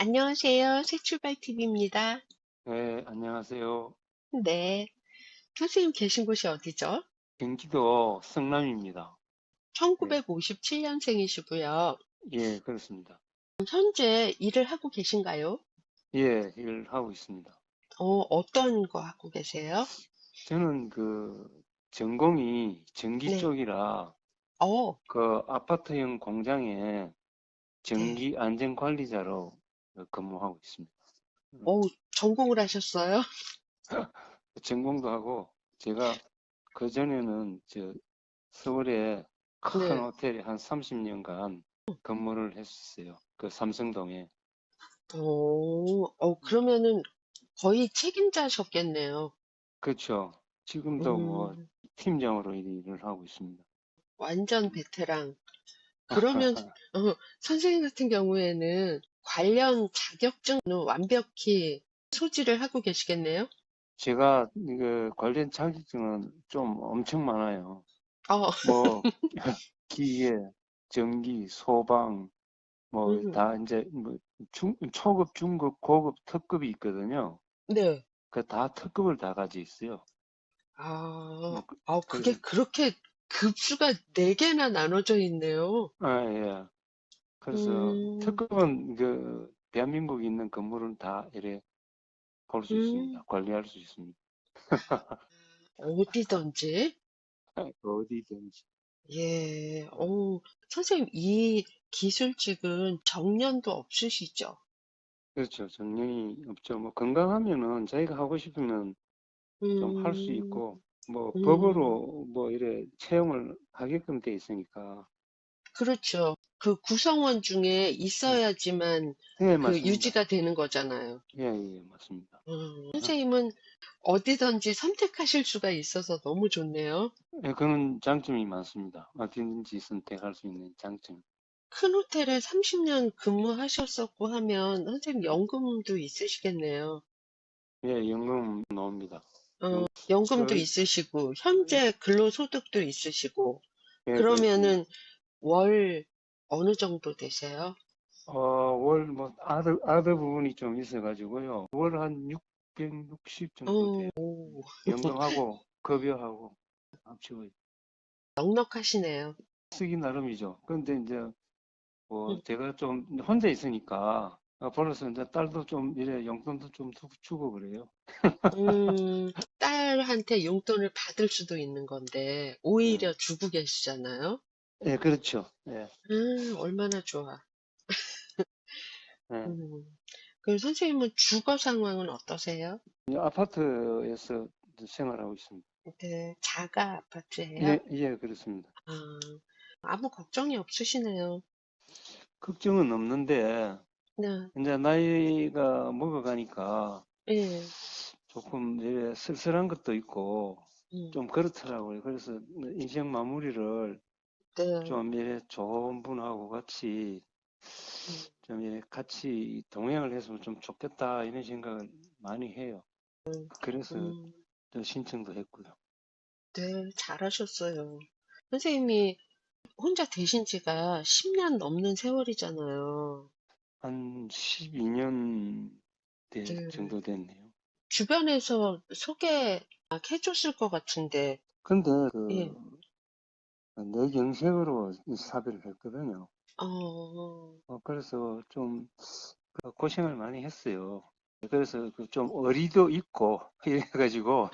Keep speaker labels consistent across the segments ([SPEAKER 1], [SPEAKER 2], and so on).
[SPEAKER 1] 안녕하세요. 새출발TV입니다.
[SPEAKER 2] 네, 안녕하세요.
[SPEAKER 1] 네. 선생님 계신 곳이 어디죠?
[SPEAKER 2] 경기도 성남입니다.
[SPEAKER 1] 1957년생이시고요.
[SPEAKER 2] 예, 그렇습니다.
[SPEAKER 1] 현재 일을 하고 계신가요?
[SPEAKER 2] 예, 일하고 있습니다.
[SPEAKER 1] 어, 어떤 거 하고 계세요?
[SPEAKER 2] 저는 그 전공이 전기
[SPEAKER 1] 네.
[SPEAKER 2] 쪽이라
[SPEAKER 1] 어,
[SPEAKER 2] 그 아파트형 공장에 전기 안전 관리자로 근무하고 있습니다.
[SPEAKER 1] 어, 전공을 하셨어요?
[SPEAKER 2] 전공도 하고 제가 그 전에는 저 서울에 큰
[SPEAKER 1] 네.
[SPEAKER 2] 호텔에 한 30년간 근무를 했었어요. 그 삼성동에.
[SPEAKER 1] 어, 어, 그러면은 거의 책임자셨겠네요.
[SPEAKER 2] 그렇죠. 지금도 뭐
[SPEAKER 1] 음,
[SPEAKER 2] 팀장으로 일을 하고 있습니다.
[SPEAKER 1] 완전 베테랑. 그러면 어, 선생님 같은 경우에는 관련 자격증은 완벽히 소지를 하고 계시겠네요?
[SPEAKER 2] 제가 그 관련 자격증은 좀 엄청 많아요.
[SPEAKER 1] 어,
[SPEAKER 2] 뭐 기계, 전기, 소방 뭐
[SPEAKER 1] 음,
[SPEAKER 2] 다 이제 뭐 중, 초급, 중급, 고급, 특급이 있거든요.
[SPEAKER 1] 네.
[SPEAKER 2] 그 다 특급을 다 가지고 있어요.
[SPEAKER 1] 아,
[SPEAKER 2] 뭐 그-
[SPEAKER 1] 아, 그게
[SPEAKER 2] 그래서
[SPEAKER 1] 그렇게 급수가 네 개나 나눠져 있네요.
[SPEAKER 2] 아, 예. 그래서
[SPEAKER 1] 음,
[SPEAKER 2] 특급은 그 대한민국에 있는 건물은 다 이래 볼수
[SPEAKER 1] 음,
[SPEAKER 2] 있습니다. 관리할 수 있습니다.
[SPEAKER 1] 어디든지.
[SPEAKER 2] 어디든지.
[SPEAKER 1] 예, 어, 선생님, 이 기술직은 정년도 없으시죠?
[SPEAKER 2] 그렇죠. 정년이 없죠. 뭐 건강하면은 자기가 하고 싶으면 좀 할 수
[SPEAKER 1] 음,
[SPEAKER 2] 있고 뭐
[SPEAKER 1] 음,
[SPEAKER 2] 법으로 뭐 이래 채용을 하게끔 돼 있으니까.
[SPEAKER 1] 그렇죠. 그 구성원 중에
[SPEAKER 2] 예,
[SPEAKER 1] 있어야지만
[SPEAKER 2] 예,
[SPEAKER 1] 그
[SPEAKER 2] 맞습니다.
[SPEAKER 1] 유지가 되는 거잖아요.
[SPEAKER 2] 예, 예, 맞습니다.
[SPEAKER 1] 음,
[SPEAKER 2] 어,
[SPEAKER 1] 선생님은 어디든지 선택하실 수가 있어서 너무 좋네요.
[SPEAKER 2] 예, 그런 장점이 많습니다. 어디든지 선택할 수 있는 장점.
[SPEAKER 1] 큰 호텔에 30년 근무하셨었고 하면 선생님 연금도 있으시겠네요.
[SPEAKER 2] 예, 연금 나옵니다.
[SPEAKER 1] 어,
[SPEAKER 2] 연,
[SPEAKER 1] 연금도
[SPEAKER 2] 그,
[SPEAKER 1] 있으시고 현재 근로소득도 있으시고
[SPEAKER 2] 예, 그렇습니다.
[SPEAKER 1] 그러면은 월 어느 정도 되세요?
[SPEAKER 2] 어, 월, 뭐, 아드, 아드 부분이 좀 있어가지고요. 월 한 660 정도 돼요.
[SPEAKER 1] 어, 오,
[SPEAKER 2] 연금하고, 급여하고, 합치고
[SPEAKER 1] 넉넉하시네요.
[SPEAKER 2] 쓰기 나름이죠. 그런데 이제, 뭐,
[SPEAKER 1] 음,
[SPEAKER 2] 제가 좀 혼자 있으니까, 아, 벌어서 이제 딸도 좀, 이래, 용돈도 좀 주- 주고 그래요.
[SPEAKER 1] 음, 딸한테 용돈을 받을 수도 있는 건데
[SPEAKER 2] 예,
[SPEAKER 1] 오히려 주고 계시잖아요.
[SPEAKER 2] 예, 그렇죠. 예,
[SPEAKER 1] 음, 얼마나 좋아.
[SPEAKER 2] 예.
[SPEAKER 1] 음, 그럼 선생님은 주거 상황은 어떠세요?
[SPEAKER 2] 이 아파트에서 이제 생활하고 있습니다.
[SPEAKER 1] 네, 자가 아파트예요?
[SPEAKER 2] 예, 예, 그렇습니다.
[SPEAKER 1] 아, 아무 걱정이 없으시네요.
[SPEAKER 2] 걱정은 없는데,
[SPEAKER 1] 네,
[SPEAKER 2] 이제 나이가 먹어가니까
[SPEAKER 1] 예,
[SPEAKER 2] 조금 쓸쓸한 것도 있고,
[SPEAKER 1] 음,
[SPEAKER 2] 좀 그렇더라고요. 그래서 인생 마무리를
[SPEAKER 1] 네,
[SPEAKER 2] 좀 이래 좋은 분하고 같이
[SPEAKER 1] 음,
[SPEAKER 2] 좀 이래 같이 동행을 했으면 좀 좋겠다 이런 생각을 많이 해요. 그래서
[SPEAKER 1] 음,
[SPEAKER 2] 저 신청도 했고요.
[SPEAKER 1] 네, 잘하셨어요. 선생님이 혼자 되신 지가 10년 넘는 세월이잖아요.
[SPEAKER 2] 한 12년 대-
[SPEAKER 1] 네,
[SPEAKER 2] 정도 됐네요.
[SPEAKER 1] 주변에서 소개 막 해줬을 것 같은데,
[SPEAKER 2] 근데
[SPEAKER 1] 예,
[SPEAKER 2] 그 내 경색으로 이 사별을 했거든요.
[SPEAKER 1] 어,
[SPEAKER 2] 어, 그래서 좀그 고생을 많이 했어요. 그래서 그 좀 어리도 있고 이래가지고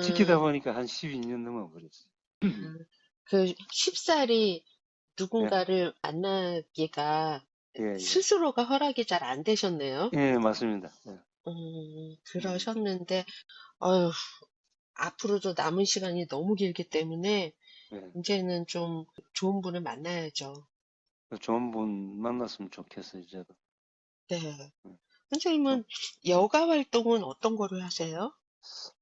[SPEAKER 2] 지키다
[SPEAKER 1] 아,
[SPEAKER 2] 보니까 한 12년 넘어버렸어요.
[SPEAKER 1] 아, 그 쉽사리
[SPEAKER 2] 예,
[SPEAKER 1] 누군가를 만나기가
[SPEAKER 2] 예, 예.
[SPEAKER 1] 스스로가 허락이 잘 안 되셨네요.
[SPEAKER 2] 예, 맞습니다. 예,
[SPEAKER 1] 음,
[SPEAKER 2] 음,
[SPEAKER 1] 그러셨는데, 어휴, 앞으로도 남은 시간이 너무 길기 때문에,
[SPEAKER 2] 예.
[SPEAKER 1] 이제는 좀 좋은 분을 만나야죠.
[SPEAKER 2] 그 좋은 분 만났으면 좋겠어요, 저도.
[SPEAKER 1] 네.
[SPEAKER 2] 음,
[SPEAKER 1] 선생님은 여가 활동은 어떤 거를 하세요?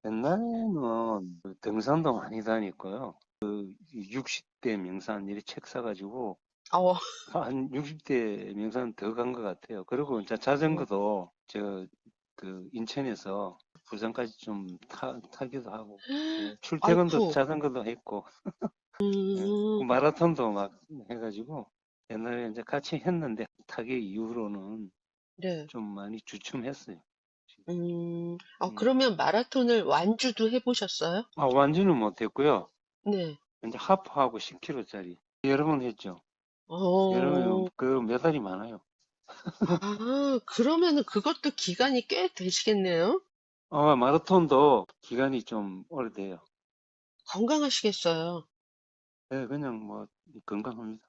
[SPEAKER 2] 옛날에는 그 등산도 많이 다녔고요. 그 60대 명산 이렇게 책 사가지고
[SPEAKER 1] 어,
[SPEAKER 2] 한 60대 명산 더 간 것 같아요. 그리고 이제
[SPEAKER 1] 어,
[SPEAKER 2] 자전거도 저그 인천에서 부산까지 좀 타, 타기도 하고 예, 출퇴근도
[SPEAKER 1] 아이쿠,
[SPEAKER 2] 자전거도 했고
[SPEAKER 1] 음,
[SPEAKER 2] 마라톤도 막 해가지고 옛날에 이제 같이 했는데 타계 이후로는
[SPEAKER 1] 네.
[SPEAKER 2] 좀 많이 주춤했어요.
[SPEAKER 1] 음, 어,
[SPEAKER 2] 음.
[SPEAKER 1] 그러면 마라톤을 완주도 해보셨어요?
[SPEAKER 2] 아, 완주는 못했고요.
[SPEAKER 1] 네.
[SPEAKER 2] 이제 하프하고 10km짜리 여러 번 했죠.
[SPEAKER 1] 어,
[SPEAKER 2] 여러 번, 그 메달이 많아요.
[SPEAKER 1] 아, 그러면은 그것도 기간이 꽤 되시겠네요?
[SPEAKER 2] 아, 마라톤도 기간이 좀 오래돼요.
[SPEAKER 1] 건강하시겠어요?
[SPEAKER 2] 네, 그냥 뭐 건강합니다.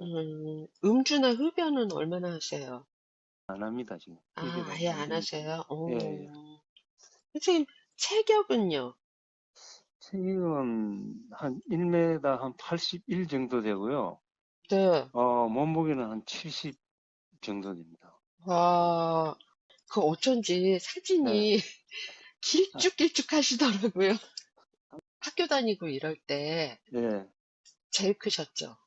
[SPEAKER 1] 음, 음주나 흡연은 얼마나 하세요?
[SPEAKER 2] 안 합니다, 지금.
[SPEAKER 1] 아,
[SPEAKER 2] 이게
[SPEAKER 1] 아예 안
[SPEAKER 2] 완전히.
[SPEAKER 1] 하세요? 오.
[SPEAKER 2] 예, 예.
[SPEAKER 1] 선생님, 체격은요?
[SPEAKER 2] 체격은 한 1m 한 81 정도 되고요.
[SPEAKER 1] 네.
[SPEAKER 2] 어, 몸무게는 한 70 정도 됩니다.
[SPEAKER 1] 와, 그 어쩐지 사진이 길쭉길쭉 하시더라고요. 학교 다니고 이럴 때
[SPEAKER 2] 예.
[SPEAKER 1] 제일 크셨죠?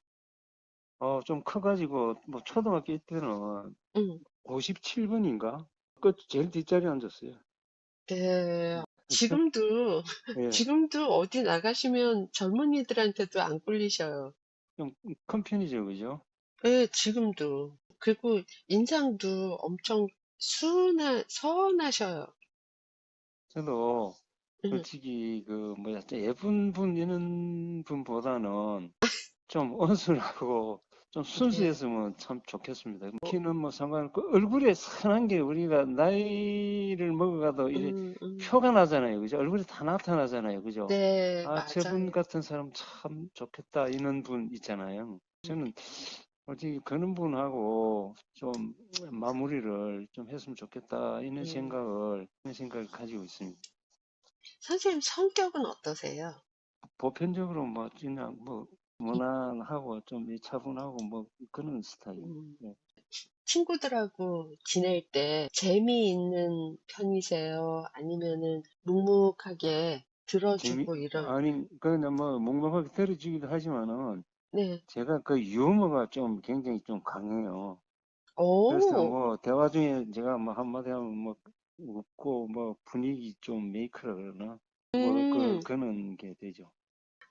[SPEAKER 2] 어, 좀 커가지고, 뭐, 초등학교 때는
[SPEAKER 1] 응.
[SPEAKER 2] 57번인가? 그 제일 뒷자리에 앉았어요.
[SPEAKER 1] 네. 지금도,
[SPEAKER 2] 예.
[SPEAKER 1] 지금도 어디 나가시면 젊은이들한테도 안 꿀리셔요.
[SPEAKER 2] 좀 큰 편이죠, 그죠?
[SPEAKER 1] 네, 지금도. 그리고 인상도 엄청 순하, 선하셔요.
[SPEAKER 2] 저도
[SPEAKER 1] 응.
[SPEAKER 2] 솔직히 그 뭐야 예쁜 분 이런 분보다는 좀 온순하고 좀 순수했으면 참 좋겠습니다. 키는 뭐 상관없고 얼굴에 선한 게 우리가 나이를 먹어가도
[SPEAKER 1] 음, 음.
[SPEAKER 2] 표가 나잖아요, 그죠? 얼굴에 다 나타나잖아요, 그죠?
[SPEAKER 1] 네,
[SPEAKER 2] 아, 저분. 같은 사람 참 좋겠다 이런 분 있잖아요. 저는 솔직히 그런 분하고 좀 마무리를 좀 했으면 좋겠다 이런
[SPEAKER 1] 음.
[SPEAKER 2] 생각을 이런 생각을 가지고 있습니다.
[SPEAKER 1] 선생님 성격은 어떠세요?
[SPEAKER 2] 보편적으로 뭐 그냥 뭐 무난하고 좀 차분하고 뭐 그런 스타일.
[SPEAKER 1] 음.
[SPEAKER 2] 네.
[SPEAKER 1] 친구들하고 지낼 때 재미있는 편이세요? 아니면은 묵묵하게 들어주고 이런,
[SPEAKER 2] 아니 그냥 뭐 묵묵하게 들어주기도 하지만은
[SPEAKER 1] 네.
[SPEAKER 2] 제가 그 유머가 좀 굉장히 좀 강해요.
[SPEAKER 1] 오,
[SPEAKER 2] 그래서 뭐 대화 중에 제가 뭐 한마디 하면 뭐 웃고 뭐 분위기 좀 메이크라 그러나 뭐
[SPEAKER 1] 음.
[SPEAKER 2] 그, 그런 게 되죠.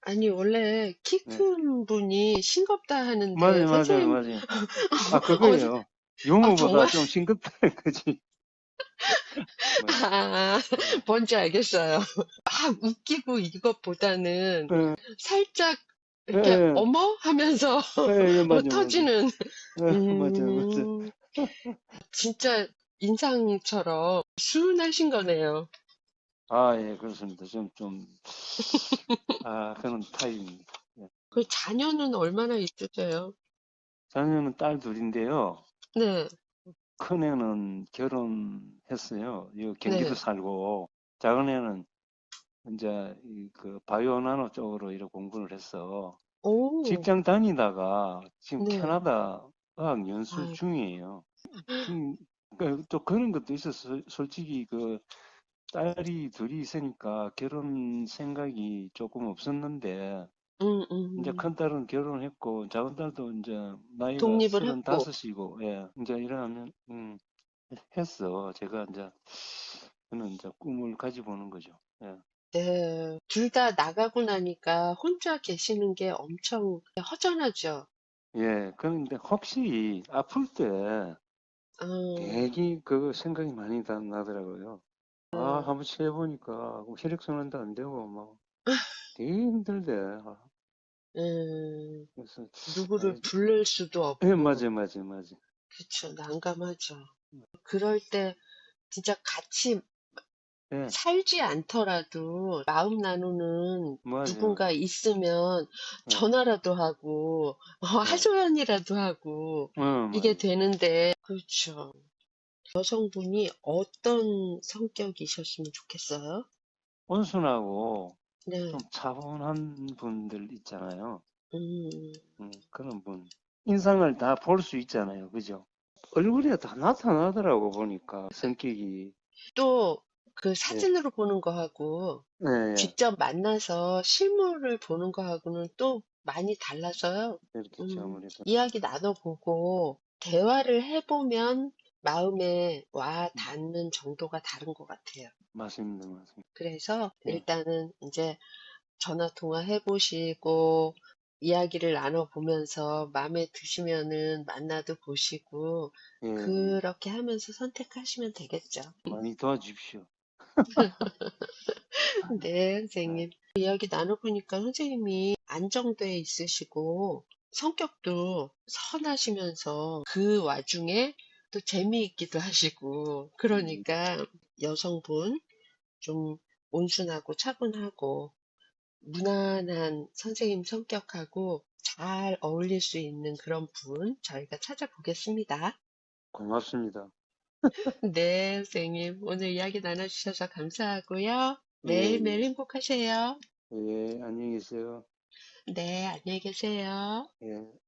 [SPEAKER 1] 아니, 원래 키
[SPEAKER 2] 네.
[SPEAKER 1] 큰 분이 싱겁다 하는데,
[SPEAKER 2] 맞아요, 맞아요,
[SPEAKER 1] 선생님,
[SPEAKER 2] 맞아요. 아 그거예요. 유머보다
[SPEAKER 1] 정말?
[SPEAKER 2] 좀 싱겁다는 거지. 뭐,
[SPEAKER 1] 아, 뭔지 알겠어요. 막 웃기고 이것보다는
[SPEAKER 2] 예,
[SPEAKER 1] 살짝 이렇게
[SPEAKER 2] 예, 예.
[SPEAKER 1] 어머 하면서
[SPEAKER 2] 예, 예,
[SPEAKER 1] 뭐
[SPEAKER 2] 맞아, 맞아.
[SPEAKER 1] 터지는
[SPEAKER 2] 예, 맞아, 맞아.
[SPEAKER 1] 음, 진짜 인상처럼 순하신 거네요.
[SPEAKER 2] 아, 예, 그렇습니다. 좀, 좀, 아, 그런 타입입니다.
[SPEAKER 1] 그 자녀는 얼마나 있으세요?
[SPEAKER 2] 자녀는 딸 둘인데요.
[SPEAKER 1] 네,
[SPEAKER 2] 큰 애는 결혼했어요. 이 경기도
[SPEAKER 1] 네.
[SPEAKER 2] 살고, 작은 애는 이제 이그 바이오 나노 쪽으로 이렇게 공부를 했어.
[SPEAKER 1] 오,
[SPEAKER 2] 직장 다니다가 지금
[SPEAKER 1] 네.
[SPEAKER 2] 캐나다 어학 연수
[SPEAKER 1] 아이고.
[SPEAKER 2] 중이에요. 중, 그또 그런 것도 있었어. 솔직히 그 딸이 둘이 있으니까 결혼 생각이 조금 없었는데,
[SPEAKER 1] 음,
[SPEAKER 2] 이제
[SPEAKER 1] 음,
[SPEAKER 2] 큰 딸은 결혼했고, 작은 딸도 이제 나이가
[SPEAKER 1] 독립을 했고,
[SPEAKER 2] 다섯이고, 예, 이제 이러면, 음, 했어. 제가 이제, 저는 이제 꿈을 가지고 오는 거죠. 예.
[SPEAKER 1] 네, 둘 다 나가고 나니까 혼자 계시는 게 엄청 허전하죠.
[SPEAKER 2] 예, 그런데 혹시 아플 때
[SPEAKER 1] 어,
[SPEAKER 2] 되게 그 생각이 많이 나- 나더라고요. 아,
[SPEAKER 1] 음,
[SPEAKER 2] 한번 취해보니까 혈액순환도 안 되고, 막, 되게 힘들대. 아,
[SPEAKER 1] 음,
[SPEAKER 2] 그래서,
[SPEAKER 1] 누구를
[SPEAKER 2] 아,
[SPEAKER 1] 부를 수도 없고,
[SPEAKER 2] 예, 맞아, 맞아, 맞아.
[SPEAKER 1] 그쵸, 난감하죠. 그럴 때 진짜 같이
[SPEAKER 2] 예,
[SPEAKER 1] 살지 않더라도 마음 나누는
[SPEAKER 2] 맞아.
[SPEAKER 1] 누군가 있으면
[SPEAKER 2] 예,
[SPEAKER 1] 전화라도 하고, 어,
[SPEAKER 2] 예,
[SPEAKER 1] 하소연이라도 하고,
[SPEAKER 2] 어,
[SPEAKER 1] 이게
[SPEAKER 2] 맞아.
[SPEAKER 1] 되는데, 그렇죠. 여성분이 어떤 성격이셨으면 좋겠어요?
[SPEAKER 2] 온순하고
[SPEAKER 1] 네,
[SPEAKER 2] 좀 차분한 분들 있잖아요.
[SPEAKER 1] 음,
[SPEAKER 2] 음, 그런 분. 인상을 다 볼 수 있잖아요. 그죠? 얼굴에 다 나타나더라고, 보니까. 성격이.
[SPEAKER 1] 또 그
[SPEAKER 2] 예,
[SPEAKER 1] 사진으로 보는 거하고
[SPEAKER 2] 예, 예.
[SPEAKER 1] 직접 만나서 실물을 보는 거하고는 또 많이 달라서요.
[SPEAKER 2] 그렇겠죠,
[SPEAKER 1] 음,
[SPEAKER 2] 아무래도.
[SPEAKER 1] 이야기 나눠보고 대화를 해보면 마음에 와
[SPEAKER 2] 음,
[SPEAKER 1] 닿는 정도가 다른 것 같아요.
[SPEAKER 2] 맞습니다, 맞습니다.
[SPEAKER 1] 그래서
[SPEAKER 2] 예,
[SPEAKER 1] 일단은 이제 전화 통화 해 보시고 이야기를 나눠보면서 마음에 드시면은 만나도 보시고
[SPEAKER 2] 예,
[SPEAKER 1] 그렇게 하면서 선택하시면 되겠죠.
[SPEAKER 2] 많이 도와주십시오.
[SPEAKER 1] 네, 선생님. 이야기 나눠보니까 선생님이 안정돼 있으시고 성격도 선하시면서 그 와중에 또 재미있기도 하시고 그러니까 여성분 좀 온순하고 차분하고 무난한 선생님 성격하고 잘 어울릴 수 있는 그런 분 저희가 찾아보겠습니다.
[SPEAKER 2] 고맙습니다.
[SPEAKER 1] 네, 선생님. 오늘 이야기 나눠주셔서 감사하고요.
[SPEAKER 2] 예,
[SPEAKER 1] 매일매일 행복하세요.
[SPEAKER 2] 예, 안녕히 계세요.
[SPEAKER 1] 네, 안녕히 계세요.
[SPEAKER 2] 예.